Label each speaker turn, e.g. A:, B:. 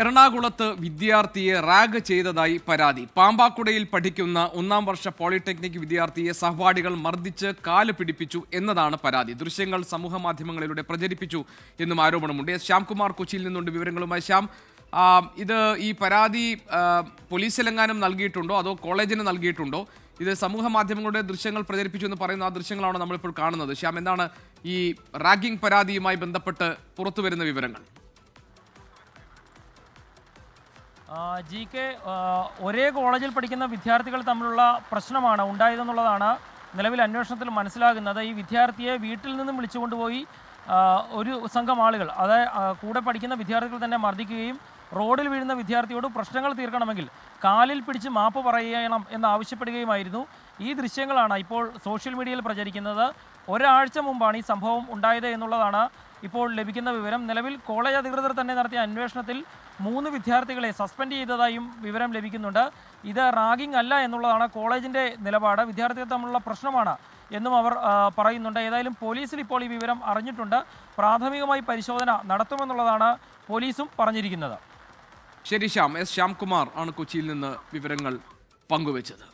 A: എറണാകുളത്ത് വിദ്യാർത്ഥിയെ റാഗ് ചെയ്തതായി പരാതി. പാമ്പാക്കുടയിൽ പഠിക്കുന്ന ഒന്നാം വർഷ പോളിടെക്നിക് വിദ്യാർത്ഥിയെ സഹപാഠികൾ മർദ്ദിച്ച് കാൽ പിടിപ്പിച്ചു എന്നതാണ് പരാതി. ദൃശ്യങ്ങൾ സമൂഹ മാധ്യമങ്ങളിലൂടെ പ്രചരിപ്പിച്ചു എന്നും ആരോപണമുണ്ട്. എസ് ശ്യാംകുമാർ കൊച്ചിയിൽ നിന്നുണ്ട് വിവരങ്ങളുമായി. ശ്യാം ഇത് ഈ പരാതി പോലീസ് പോലീസിലെങ്ങാനും നൽകിയിട്ടുണ്ടോ? അതോ കോളേജിന് നൽകിയിട്ടുണ്ടോ? ഇത് സമൂഹ മാധ്യമങ്ങളുടെ ദൃശ്യങ്ങൾ പ്രചരിപ്പിച്ചു എന്ന് പറയുന്ന ആ ദൃശ്യങ്ങളാണ് നമ്മളിപ്പോൾ കാണുന്നത്. ശ്യാം എന്താണ് ഈ റാഗിംഗ് പരാതിയുമായി ബന്ധപ്പെട്ട് പുറത്തു വരുന്ന വിവരങ്ങൾ?
B: ജി കെ ഒരേ കോളേജിൽ പഠിക്കുന്ന വിദ്യാർത്ഥികൾ തമ്മിലുള്ള പ്രശ്നമാണ് ഉണ്ടായതെന്നുള്ളതാണ് നിലവിൽ അന്വേഷണത്തിൽ മനസ്സിലാകുന്നത്. ഈ വിദ്യാർത്ഥിയെ വീട്ടിൽ നിന്നും വിളിച്ചുകൊണ്ടുപോയി കൊണ്ടുപോയി ഒരു സംഘം ആളുകൾ അതായത് കൂടെ പഠിക്കുന്ന വിദ്യാർത്ഥികൾ തന്നെ മർദ്ദിക്കുകയും റോഡിൽ വീഴുന്ന വിദ്യാർത്ഥിയോട് പ്രശ്നങ്ങൾ തീർക്കണമെങ്കിൽ കാലിൽ പിടിച്ച് മാപ്പ് പറയണം എന്നാവശ്യപ്പെടുകയുമായിരുന്നു. ഈ ദൃശ്യങ്ങളാണ് ഇപ്പോൾ സോഷ്യൽ മീഡിയയിൽ പ്രചരിക്കുന്നത്. ഒരാഴ്ച മുമ്പാണ് ഈ സംഭവം ഉണ്ടായത് എന്നുള്ളതാണ് ഇപ്പോൾ ലഭിക്കുന്ന വിവരം നിലവിൽ കോളേജ് അധികൃതർ തന്നെ നടത്തിയ അന്വേഷണത്തിൽ മൂന്ന് വിദ്യാർത്ഥികളെ സസ്പെൻഡ് ചെയ്തതായും വിവരം ലഭിക്കുന്നുണ്ട്. ഇത് റാഗിംഗ് അല്ല എന്നുള്ളതാണ് കോളേജിന്റെ നിലപാട്. വിദ്യാർത്ഥികൾ തമ്മിലുള്ള പ്രശ്നമാണ് എന്നും അവർ പറയുന്നുണ്ട്. ഏതായാലും പോലീസിൽ ഇപ്പോൾ ഈ വിവരം അറിഞ്ഞിട്ടുണ്ട്. പ്രാഥമികമായി പരിശോധന നടത്തുമെന്നുള്ളതാണ് പോലീസും പറഞ്ഞിരിക്കുന്നത്.
A: ശരി ശ്യാം. എസ് ശ്യാംകുമാർ ആണ് കൊച്ചിയിൽ നിന്ന് വിവരങ്ങൾ പങ്കുവച്ചത്.